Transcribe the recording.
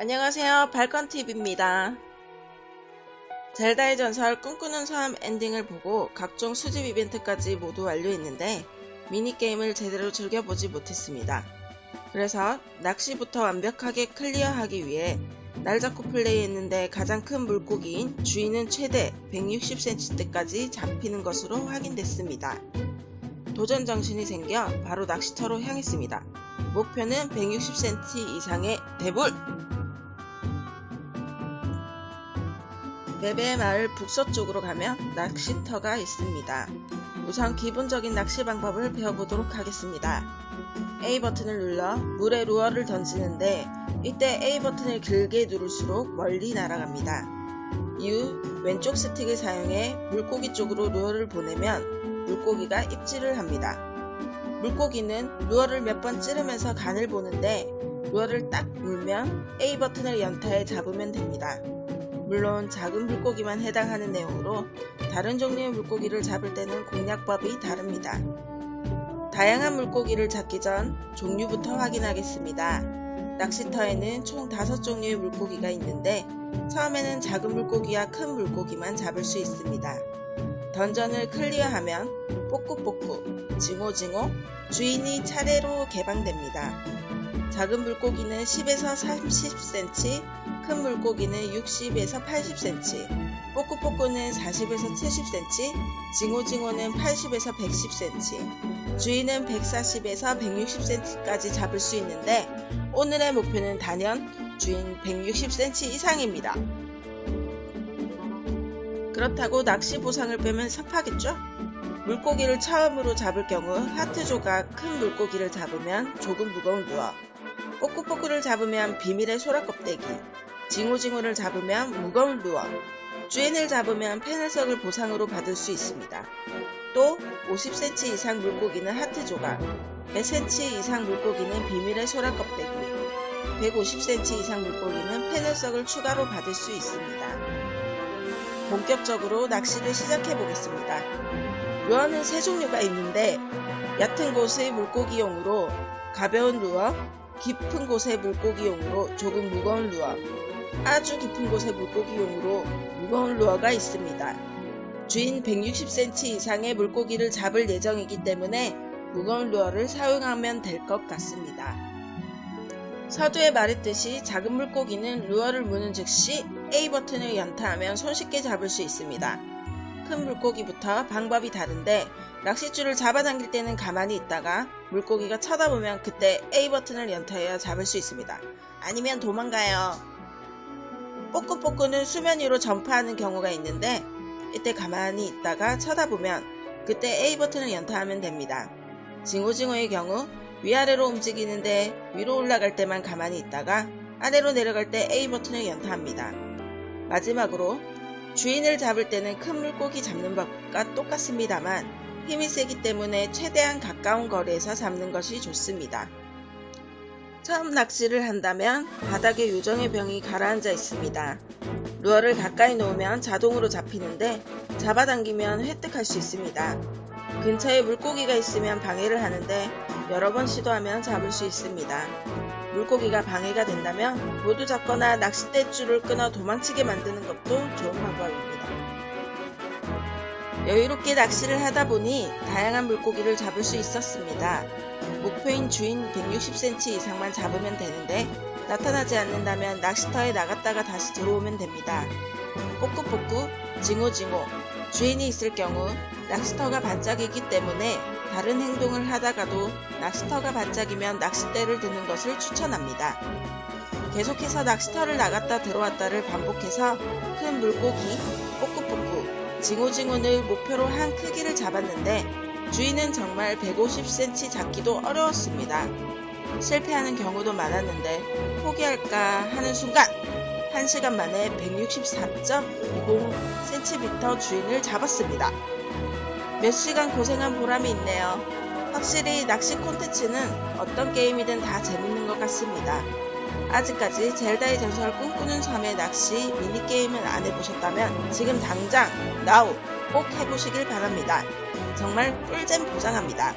안녕하세요. 발컨TV입니다. 젤다의 전설 꿈꾸는 섬 엔딩을 보고 각종 수집 이벤트까지 모두 완료했는데 미니게임을 제대로 즐겨보지 못했습니다. 그래서 낚시부터 완벽하게 클리어하기 위해 날 잡고 플레이했는데 가장 큰 물고기인 주인은 최대 160cm대까지 잡히는 것으로 확인됐습니다. 도전 정신이 생겨 바로 낚시터로 향했습니다. 목표는 160cm 이상의 대불! 베베 마을 북서쪽으로 가면 낚시터가 있습니다. 우선 기본적인 낚시 방법을 배워보도록 하겠습니다. A 버튼을 눌러 물에 루어를 던지는데 이때 A 버튼을 길게 누를수록 멀리 날아갑니다. 이후 왼쪽 스틱을 사용해 물고기 쪽으로 루어를 보내면 물고기가 입질을 합니다. 물고기는 루어를 몇 번 찌르면서 간을 보는데 루어를 딱 물면 A 버튼을 연타해 잡으면 됩니다. 물론 작은 물고기만 해당하는 내용으로 다른 종류의 물고기를 잡을 때는 공략법이 다릅니다. 다양한 물고기를 잡기 전 종류부터 확인하겠습니다. 낚시터에는 총 5종류의 물고기가 있는데 처음에는 작은 물고기와 큰 물고기만 잡을 수 있습니다. 던전을 클리어하면 뽀꾸뽀꾸, 징오징오, 주인이 차례로 개방됩니다. 작은 물고기는 10에서 30cm, 큰 물고기는 60에서 80cm, 뽀꾸뽀꾸는 40에서 70cm, 징오징오는 80에서 110cm, 주인은 140에서 160cm까지 잡을 수 있는데 오늘의 목표는 단연 주인 160cm 이상입니다. 그렇다고 낚시 보상을 빼면 섭하겠죠? 물고기를 처음으로 잡을 경우 하트 조각 큰 물고기를 잡으면 조금 무거운 루어, 뽀꾸뽀꾸를 잡으면 비밀의 소라 껍데기, 징오징오를 잡으면 무거운 루어, 주인을 잡으면 페널석을 보상으로 받을 수 있습니다. 또 50cm 이상 물고기는 하트 조각, 100cm 이상 물고기는 비밀의 소라 껍데기, 150cm 이상 물고기는 페널석을 추가로 받을 수 있습니다. 본격적으로 낚시를 시작해 보겠습니다. 루어는 세 종류가 있는데 얕은 곳의 물고기용으로 가벼운 루어, 깊은 곳의 물고기용으로 조금 무거운 루어, 아주 깊은 곳의 물고기용으로 무거운 루어가 있습니다. 주인 160cm 이상의 물고기를 잡을 예정이기 때문에 무거운 루어를 사용하면 될 것 같습니다. 서두에 말했듯이 작은 물고기는 루어를 무는 즉시 A 버튼을 연타하면 손쉽게 잡을 수 있습니다. 큰 물고기부터 방법이 다른데 낚싯줄을 잡아당길 때는 가만히 있다가 물고기가 쳐다보면 그때 A 버튼을 연타해야 잡을 수 있습니다. 아니면 도망가요. 뽀꾸뽀꾸는 수면 위로 점프하는 경우가 있는데 이때 가만히 있다가 쳐다보면 그때 A 버튼을 연타하면 됩니다. 징오징어의 경우 위아래로 움직이는데 위로 올라갈 때만 가만히 있다가 아래로 내려갈 때 A 버튼을 연타합니다. 마지막으로 주인을 잡을 때는 큰 물고기 잡는 법과 똑같습니다만 힘이 세기 때문에 최대한 가까운 거리에서 잡는 것이 좋습니다. 처음 낚시를 한다면 바닥에 요정의 병이 가라앉아 있습니다. 루어를 가까이 놓으면 자동으로 잡히는데 잡아당기면 획득할 수 있습니다. 근처에 물고기가 있으면 방해를 하는데 여러 번 시도하면 잡을 수 있습니다. 물고기가 방해가 된다면 모두 잡거나 낚싯대 줄을 끊어 도망치게 만드는 것도 좋은 방법입니다. 여유롭게 낚시를 하다 보니 다양한 물고기를 잡을 수 있었습니다. 목표인 주인 160cm 이상만 잡으면 되는데 나타나지 않는다면 낚시터에 나갔다가 다시 들어오면 됩니다. 뽀꾸뽀꾸, 징오징오, 주인이 있을 경우 낚시터가 반짝이기 때문에 다른 행동을 하다가도 낚시터가 반짝이면 낚싯대를 드는 것을 추천합니다. 계속해서 낚시터를 나갔다 들어왔다를 반복해서 큰 물고기, 징오징오를 목표로 한 크기를 잡았는데 주인은 정말 150cm 잡기도 어려웠습니다. 실패하는 경우도 많았는데 포기할까 하는 순간 1시간 만에 164.20cm 주인을 잡았습니다. 몇 시간 고생한 보람이 있네요. 확실히 낚시 콘텐츠는 어떤 게임이든 다 재밌는 것 같습니다. 아직까지 젤다의 전설 꿈꾸는 섬의 낚시 미니게임을 안 해보셨다면 지금 당장 나우 꼭 해보시길 바랍니다. 정말 꿀잼 보장합니다.